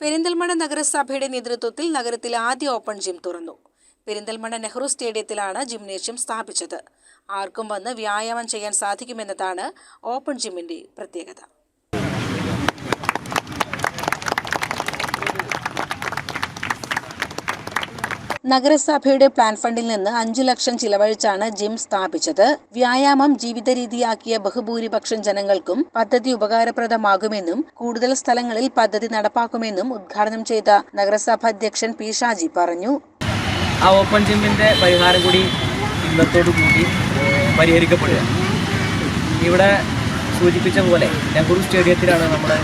പെരിന്തൽമണ്ണ നഗരസഭയുടെ നേതൃത്വത്തിൽ നഗരത്തിൽ ആദ്യ ഓപ്പൺ ജിം തുറന്നു. പെരിന്തൽമണ്ണ നെഹ്റു സ്റ്റേഡിയത്തിലാണ് ജിംനേഷ്യം സ്ഥാപിച്ചത്. ആർക്കും വന്ന് വ്യായാമം ചെയ്യാൻ സാധിക്കുമെന്നതാണ് ഓപ്പൺ ജിമ്മിന്റെ പ്രത്യേകത. നഗരസഭയുടെ പ്ലാൻ ഫണ്ടിൽ നിന്ന് അഞ്ചു ലക്ഷം ചിലവഴിച്ചാണ് ജിം സ്ഥാപിച്ചത്. വ്യായാമം ജീവിത രീതിയാക്കിയ ബഹുഭൂരിപക്ഷം ജനങ്ങൾക്കും പദ്ധതി ഉപകാരപ്രദമാകുമെന്നും കൂടുതൽ സ്ഥലങ്ങളിൽ പദ്ധതി നടപ്പാക്കുമെന്നും ഉദ്ഘാടനം ചെയ്ത നഗരസഭ അധ്യക്ഷൻ പി ഷാജി പറഞ്ഞു. ആ ഓപ്പൺ ജിമ്മിന്റെ പരിഹാരം കൂടി ഇന്നത്തോടു കൂടി പരിഹരിക്കപ്പെടുക. ഇവിടെ സൂചിപ്പിച്ച പോലെ നെഹ്റു സ്റ്റേഡിയത്തിലാണ് നമ്മുടെ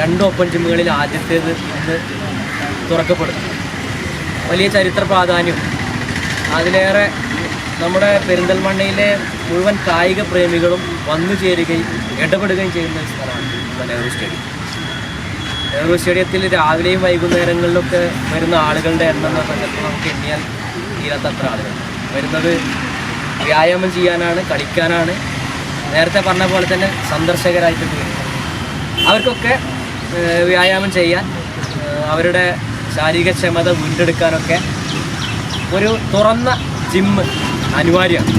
രണ്ട് ഓപ്പൺ ജിമ്മുകളിൽ ആദ്യത്തേത് ഇന്ന് തുറക്കപ്പെടുന്നത്. വലിയ ചരിത്ര പ്രാധാന്യം. അതിലേറെ നമ്മുടെ പെരിന്തൽമണ്ണയിലെ മുഴുവൻ കായിക പ്രേമികളും വന്നു ചേരുകയും ഇടപെടുകയും ചെയ്യുന്ന ഒരു സ്ഥലമാണ് നെഹ്റു സ്റ്റേഡിയം. നെഹ്റു സ്റ്റേഡിയത്തിൽ രാവിലെയും വൈകുന്നേരങ്ങളിലൊക്കെ വരുന്ന ആളുകളുടെ എണ്ണം എന്ന സംഘത്തിൽ നമുക്ക് എണ്ണിയാൽ തീരാത്തത്ര ആളുകൾ. വരുന്നത് വ്യായാമം ചെയ്യാനാണ് കളിക്കാനാണ്. നേരത്തെ പറഞ്ഞ പോലെ തന്നെ സന്ദർശകരായിട്ട് വരുന്നത് അവർക്കൊക്കെ വ്യായാമം ചെയ്യാൻ ഏഹ്, അവരുടെ ശാരീരികക്ഷമത വീണ്ടെടുക്കാനൊക്കെ ഒരു തുറന്ന ജിമ്മ് അനിവാര്യമാണ്.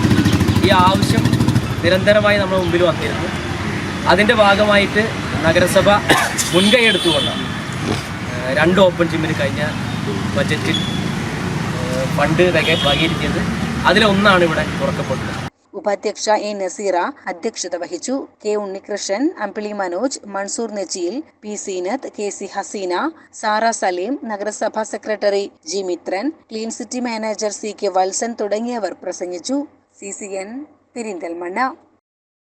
ഈ ആവശ്യം നിരന്തരമായി നമ്മുടെ മുമ്പിൽ വന്നിരുന്നു. അതിന്റെ ഭാഗമായിട്ട് നഗരസഭ മുൻകൈ എടുത്തുകൊണ്ടാണ്. രണ്ട് ഓപ്പൺ ജിമ്മിന് കഴിഞ്ഞ ബജറ്റിൽ ഫണ്ട് വകയിരിക്കുന്നത് അതിലൊന്നാണ് ഇവിടെ തുറക്കപ്പെട്ടത്. ഉപാധ്യക്ഷ എ നസീറ അധ്യക്ഷത വഹിച്ചു. K Unnikrishnan Ambili Manoj Mansoor Nechiyil P Seenath K C Haseena Sara Saleem നഗരസഭാ secretary G Mithran clean city manager C K Valsan തുടങ്ങിയവർ പ്രസംഗിച്ചു. C C N Perinthalmanna